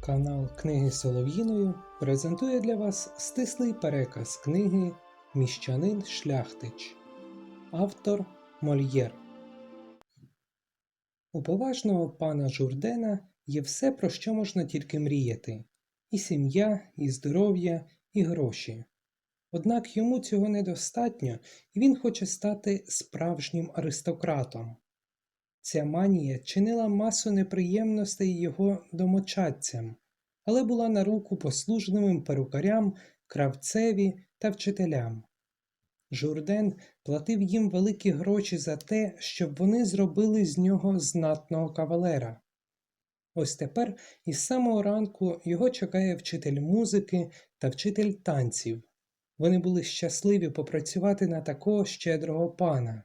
Канал Книги Солов'їною презентує для вас стислий переказ книги Міщанин Шляхтич. Автор Мольєр. У поважного пана Журдена є все, про що можна тільки мріяти: і сім'я, і здоров'я, і гроші. Однак йому цього недостатньо, і він хоче стати справжнім аристократом. Ця манія чинила масу неприємностей його домочадцям, але була на руку послужливим перукарям, кравцеві та вчителям. Журден платив їм великі гроші за те, щоб вони зробили з нього знатного кавалера. Ось тепер із самого ранку його чекає вчитель музики та вчитель танців. Вони були щасливі попрацювати на такого щедрого пана.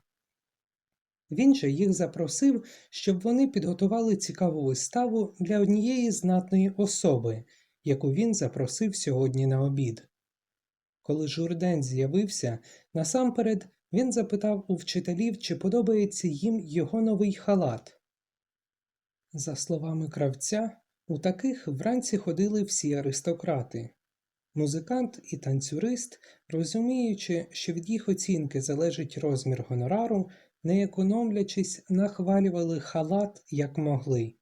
Він же їх запросив, щоб вони підготували цікаву виставу для однієї знатної особи, яку він запросив сьогодні на обід. Коли Журден з'явився, насамперед він запитав у вчителів, чи подобається їм його новий халат. За словами кравця, у таких вранці ходили всі аристократи. Музикант і танцюрист, розуміючи, що від їх оцінки залежить розмір гонорару, не економлячись, нахвалювали халат як могли.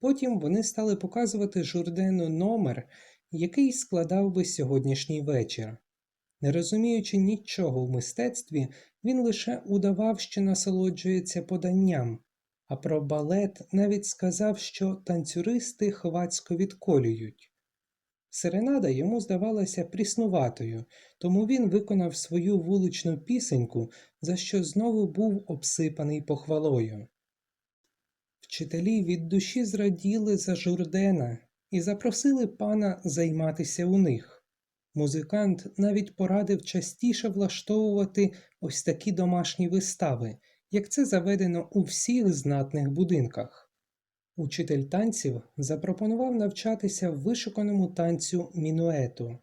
Потім вони стали показувати журдену номер, який складав би сьогоднішній вечір. Не розуміючи нічого в мистецтві, він лише удавав, що насолоджується поданням, а про балет навіть сказав, що танцюристи хвацько відколюють. Серенада йому здавалася пріснуватою, тому він виконав свою вуличну пісеньку, за що знову був обсипаний похвалою. Вчителі від душі зраділи за Журдена і запросили пана займатися у них. Музикант навіть порадив частіше влаштовувати ось такі домашні вистави, як це заведено у всіх знатних будинках. Учитель танців запропонував навчатися вишуканому танцю мінуету.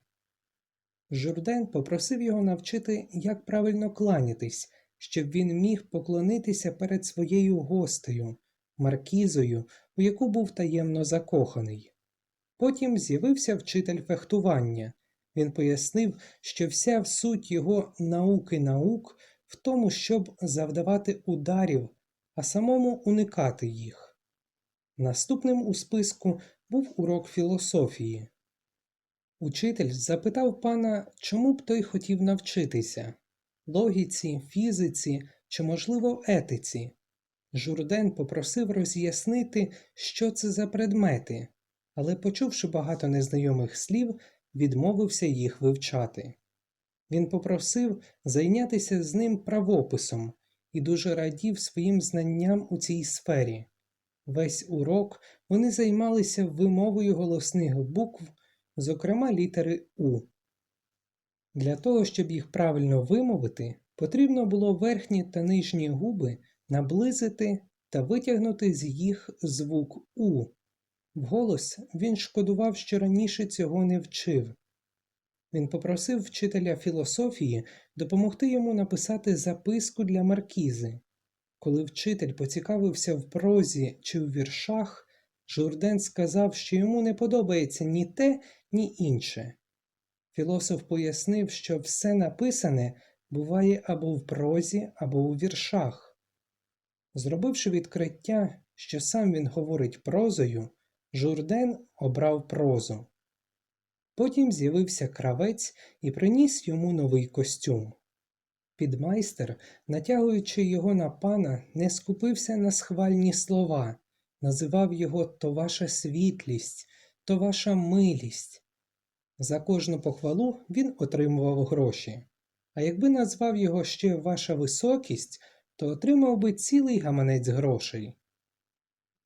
Журден попросив його навчити, як правильно кланятись, щоб він міг поклонитися перед своєю гостею, маркізою, у яку був таємно закоханий. Потім з'явився вчитель фехтування. Він пояснив, що вся суть його науки наук в тому, щоб завдавати ударів, а самому уникати їх. Наступним у списку був урок філософії. Учитель запитав пана, чому б той хотів навчитися логіці, фізиці чи, можливо, етиці. Журден попросив роз'яснити, що це за предмети, але, почувши багато незнайомих слів, відмовився їх вивчати. Він попросив зайнятися з ним правописом і дуже радів своїм знанням у цій сфері. Весь урок вони займалися вимовою голосних букв, зокрема літери У. Для того, щоб їх правильно вимовити, потрібно було верхні та нижні губи наблизити та витягнути з їх звук У. Вголос він шкодував, що раніше цього не вчив. Він попросив вчителя філософії допомогти йому написати записку для маркізи. Коли вчитель поцікавився в прозі чи в віршах, Журден сказав, що йому не подобається ні те, ні інше. Філософ пояснив, що все написане буває або в прозі, або у віршах. Зробивши відкриття, що сам він говорить прозою, Журден обрав прозу. Потім з'явився кравець і приніс йому новий костюм. Підмайстер, натягуючи його на пана, не скупився на схвальні слова, називав його то ваша світлість, то ваша милість. За кожну похвалу він отримував гроші, а якби назвав його ще ваша високість, то отримав би цілий гаманець грошей.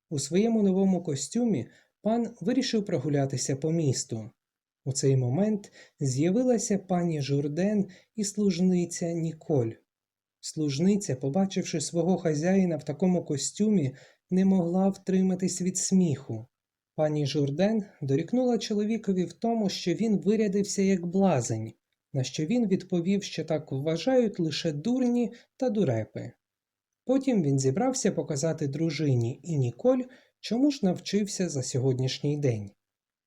У своєму новому костюмі пан вирішив прогулятися по місту. У цей момент з'явилася пані Журден і служниця Ніколь. Служниця, побачивши свого хазяїна в такому костюмі, не могла втриматись від сміху. Пані Журден дорікнула чоловікові в тому, що він вирядився як блазень, на що він відповів, що так вважають лише дурні та дурепи. Потім він зібрався показати дружині і Ніколь, чому ж навчився за сьогоднішній день.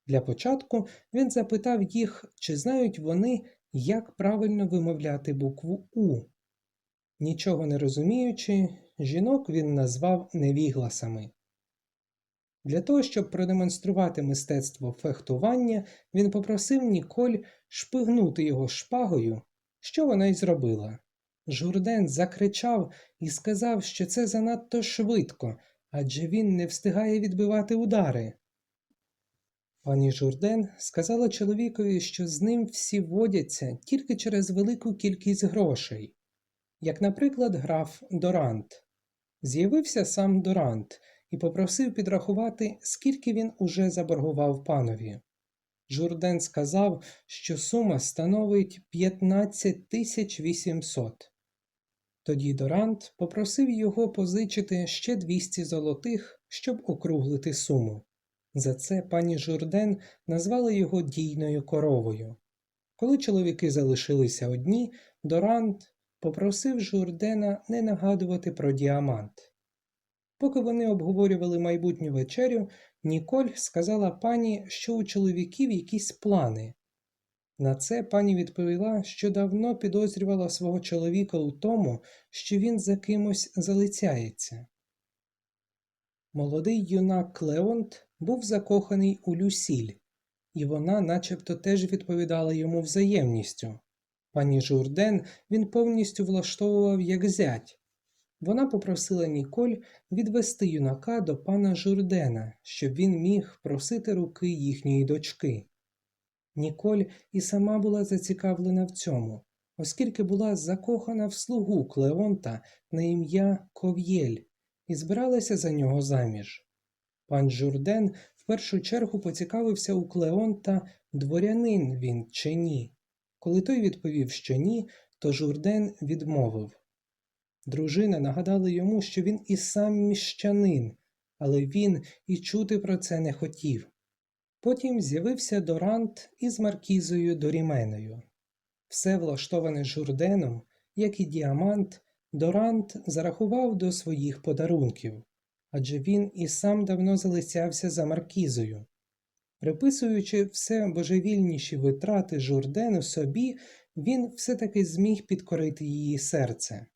Для початку він запитав їх, чи знають вони, як правильно вимовляти букву У. Нічого не розуміючи, жінок він назвав невігласами. Для того, щоб продемонструвати мистецтво фехтування, він попросив Ніколь шпигнути його шпагою, що вона й зробила. Журден закричав і сказав, що це занадто швидко, адже він не встигає відбивати удари. Пані Журден сказала чоловікові, що з ним всі водяться тільки через велику кількість грошей, як, наприклад, граф Дорант. З'явився сам Дорант і попросив підрахувати, скільки він уже заборгував панові. Журден сказав, що сума становить 15 тисяч 800. Тоді Дорант попросив його позичити ще 200 золотих, щоб округлити суму. За це пані Журден назвала його дійною коровою. Коли чоловіки залишилися одні, Дорант попросив Журдена не нагадувати про діамант. Поки вони обговорювали майбутню вечерю, Ніколь сказала пані, що у чоловіків якісь плани. На це пані відповіла, що давно підозрювала свого чоловіка у тому, що він за кимось залицяється. Молодий юнак Клеонт був закоханий у Люсіль, і вона начебто теж відповідала йому взаємністю. Пані Журден він повністю влаштовував як зять. Вона попросила Ніколь відвести юнака до пана Журдена, щоб він міг просити руки їхньої дочки. Ніколь і сама була зацікавлена в цьому, оскільки була закохана в слугу Клеонта на ім'я Ков'єль і збиралася за нього заміж. Пан Журден в першу чергу поцікавився у Клеонта, дворянин він чи ні. Коли той відповів, що ні, то Журден відмовив. Дружина нагадала йому, що він і сам міщанин, але він і чути про це не хотів. Потім з'явився Дорант із маркізою Доріменою. Все влаштоване Журденом, як і діамант, Дорант зарахував до своїх подарунків, адже він і сам давно залицявся за маркізою. Приписуючи все божевільніші витрати Журдену собі, він все-таки зміг підкорити її серце.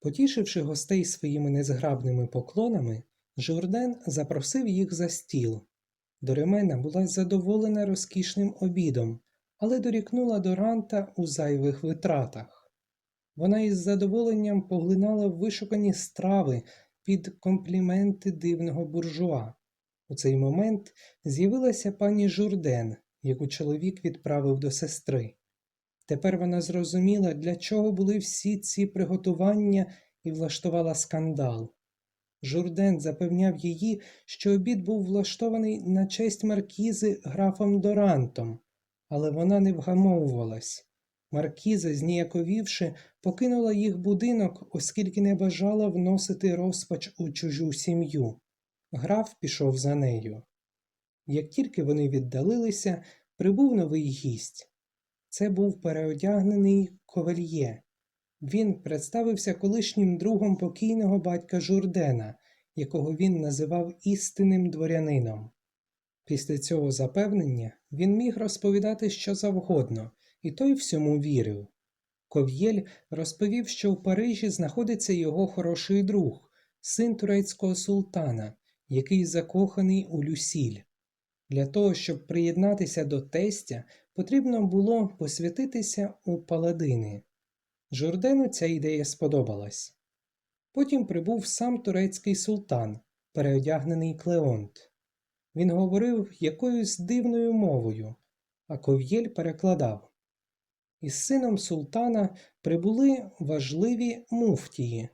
Потішивши гостей своїми незграбними поклонами, Журден запросив їх за стіл. Доремена була задоволена розкішним обідом, але дорікнула до ранта у зайвих витратах. Вона із задоволенням поглинала вишукані страви під компліменти дивного буржуа. У цей момент з'явилася пані Журден, яку чоловік відправив до сестри. Тепер вона зрозуміла, для чого були всі ці приготування і влаштувала скандал. Журден запевняв її, що обід був влаштований на честь маркізи графом Дорантом, але вона не вгамовувалась. Маркіза, зніяковівши, покинула їх будинок, оскільки не бажала вносити розпач у чужу сім'ю. Граф пішов за нею. Як тільки вони віддалилися, прибув новий гість. Це був переодягнений ковальє. Він представився колишнім другом покійного батька Журдена, якого він називав істинним дворянином. Після цього запевнення він міг розповідати що завгодно, і той всьому вірив. Ков'єль розповів, що в Парижі знаходиться його хороший друг, син турецького султана, який закоханий у Люсіль. Для того, щоб приєднатися до тестя, потрібно було посвятитися у паладини. Журдену ця ідея сподобалась. Потім прибув сам турецький султан, переодягнений Клеонт. Він говорив якоюсь дивною мовою, а ков'єль перекладав. Із сином султана прибули важливі муфтії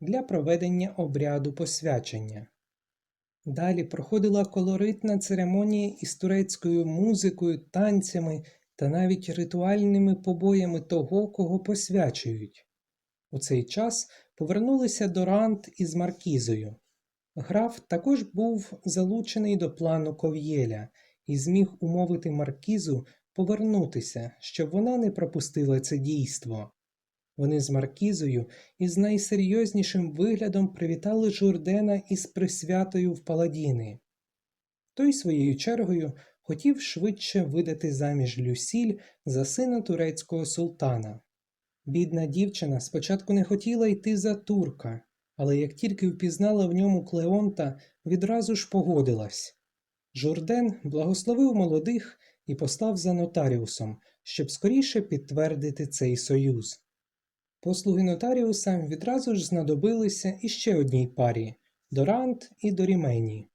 для проведення обряду посвячення. Далі проходила колоритна церемонія із турецькою музикою, танцями та навіть ритуальними побоями того, кого посвячують. У цей час повернулися Дорант із Маркізою. Граф також був залучений до плану Ков'єля і зміг умовити Маркізу повернутися, щоб вона не пропустила це дійство. Вони з Маркізою із найсерйознішим виглядом привітали Журдена із присвятою в паладіни. Той своєю чергою хотів швидше видати заміж Люсіль за сина турецького султана. Бідна дівчина спочатку не хотіла йти за турка, але як тільки впізнала в ньому Клеонта, відразу ж погодилась. Журден благословив молодих і послав за нотаріусом, щоб скоріше підтвердити цей союз. Послуги нотаріуса відразу ж знадобилися іще одній парі Дорант і Дорімені.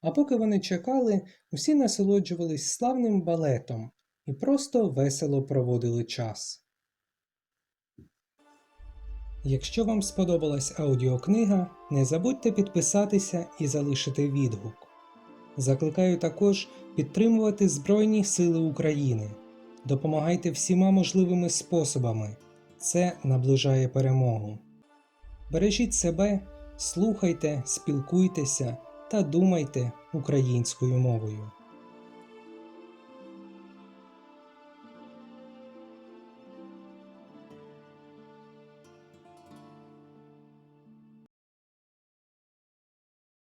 А поки вони чекали, усі насолоджувались славним балетом і просто весело проводили час. Якщо вам сподобалась аудіокнига, не забудьте підписатися і залишити відгук. Закликаю також підтримувати Збройні Сили України. Допомагайте всіма можливими способами. Це наближає перемогу. Бережіть себе, слухайте, спілкуйтеся та думайте українською мовою.